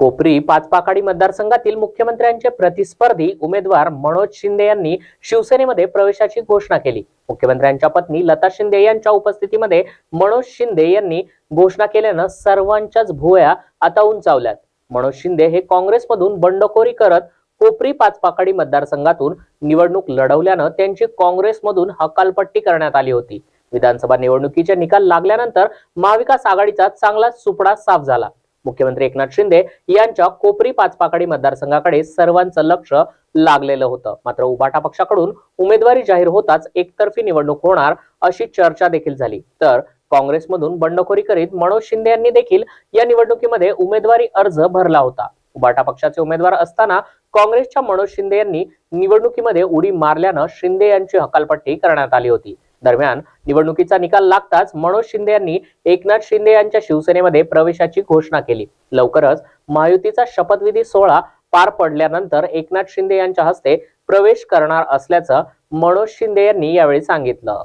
कोपरी पाचपाकाडी मतदारसंघातील मुख्यमंत्र्यांचे प्रतिस्पर्धी उमेदवार मनोज शिंदे यांनी शिवसेनेमध्ये प्रवेशाची घोषणा केली. मुख्यमंत्र्यांच्या पत्नी लता शिंदे यांच्या उपस्थितीमध्ये मनोज शिंदे यांनी घोषणा केल्यानं सर्वांच्याच भुवया आता उंचावल्यात. मनोज शिंदे हे काँग्रेसमधून बंडखोरी करत कोपरी पाचपाकाडी मतदारसंघातून निवडणूक लढवल्यानं त्यांची काँग्रेसमधून हकालपट्टी करण्यात आली होती. विधानसभा निवडणुकीचे निकाल लागल्यानंतर महाविकास आघाडीचा चांगलाच सुपडा साफ झाला. मुख्यमंत्री एकनाथ शिंदे यांच्या कोपरी पाचपाकडी मतदारसंघाकडे सर्वांचं लक्ष लागलेलं होतं. मात्र उबाटा पक्षाकडून उमेदवारी जाहीर होताच एकतर्फी निवडणूक होणार अशी चर्चा देखील झाली. तर काँग्रेसमधून बंडखोरी करीत मनोज शिंदे यांनी देखील या निवडणुकीमध्ये उमेदवारी अर्ज भरला होता. उबाटा पक्षाचे उमेदवार असताना काँग्रेसच्या मनोज शिंदे यांनी निवडणुकीमध्ये उडी मारल्यानं शिंदे यांची हकालपट्टी करण्यात आली होती. दरम्यान निवडणुकीचा निकाल लागताच मनोज शिंदे यांनी एकनाथ शिंदे यांच्या शिवसेनेमध्ये प्रवेशाची घोषणा केली. लवकरच महायुतीचा शपथविधी सोहळा पार पडल्यानंतर एकनाथ शिंदे यांच्या हस्ते प्रवेश करणार असल्याचं मनोज शिंदे यांनी यावेळी सांगितलं.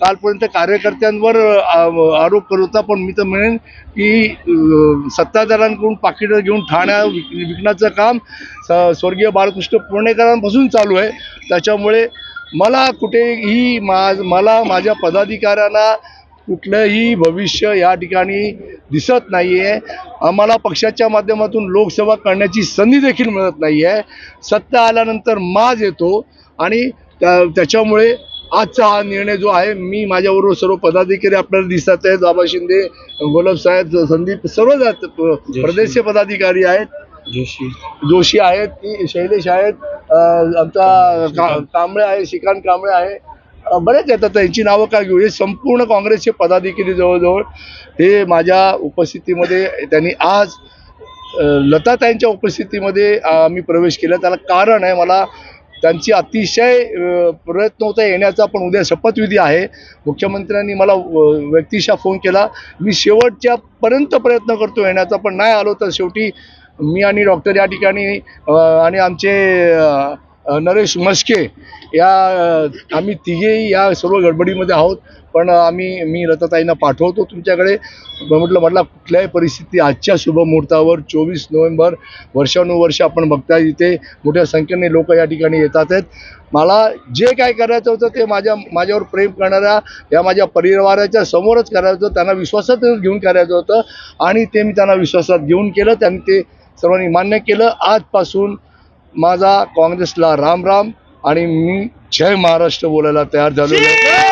कालपर्यंत कार्यकर्त्यांवर आरोप करत होता पण मी तर म्हणेन की सत्ताधारांकडून सत्ताधाऱ्यांकडून पाकिटं घेऊन ठाण्या विकण्याचं काम स्वर्गीय बाळकृष्ण पुणेकरांपासून चालू आहे. त्याच्यामुळे मला कुठेही मा मला माझ्या पदाधिकाऱ्यांना कुठलंही भविष्य या ठिकाणी दिसत नाही आहे आम्हाला पक्षाच्या माध्यमातून लोकसेवा करण्याची संधी देखील मिळत नाही आहे सत्ता आल्यानंतर माज येतो आणि त्या त्याच्यामुळे आजचा हा निर्णय जो आहे मी माझ्याबरोबर सर्व पदाधिकारी आपल्याला दिसत आहेत. बाबा शिंदे गोलब साहेब संदीप सर्व जात प्रदेशचे पदाधिकारी आहेत. जोशी जोशी आहेत शैलेश आहेत. आमचा का- कांबळे आहे श्रीकांत कांबळे आहे. बरेच येतात. त्यांची नावं काय घेऊ? हे संपूर्ण काँग्रेसचे पदाधिकारी जवळजवळ हे माझ्या उपस्थितीमध्ये त्यांनी आज लताताईंच्या उपस्थितीमध्ये मी प्रवेश केला. त्याला कारण आहे मला त्यांची अतिशय प्रयत्न होता येण्याचा पण उद्या शपथविधी आहे. मुख्यमंत्र्यांनी मला व्यक्तिशा फोन केला. मी शेवटच्या पर्यंत प्रयत्न करतो येण्याचा पण नाही आलो तर शेवटी मी आणि डॉक्टर या ठिकाणी आणि आमचे नरेश मस्के या आम्ही तिघेही या सर्व गडबडीमध्ये आहोत. पण आम्ही मी लताताईंना पाठवतो तुमच्याकडे. म्हटलं म्हटलं कुठल्याही परिस्थिती आजच्या शुभमुहूर्तावर चोवीस नोव्हेंबर वर्षानुवर्ष आपण बघताय इथे. मोठ्या संख्येने लोक या ठिकाणी येतात आहेत. मला जे काय करायचं होतं ते माझ्या माझ्यावर प्रेम करणाऱ्या या माझ्या परिवाराच्या समोरच करायचं होतं. त्यांना विश्वासात घेऊन करायचं होतं. आणि ते मी त्यांना विश्वासात घेऊन केलं. त्यांनी ते सर्वांनी मान्य केलं. आजपासून माझा काँग्रेसला राम राम आणि मी जय महाराष्ट्र बोलायला तयार झालेलो आहे.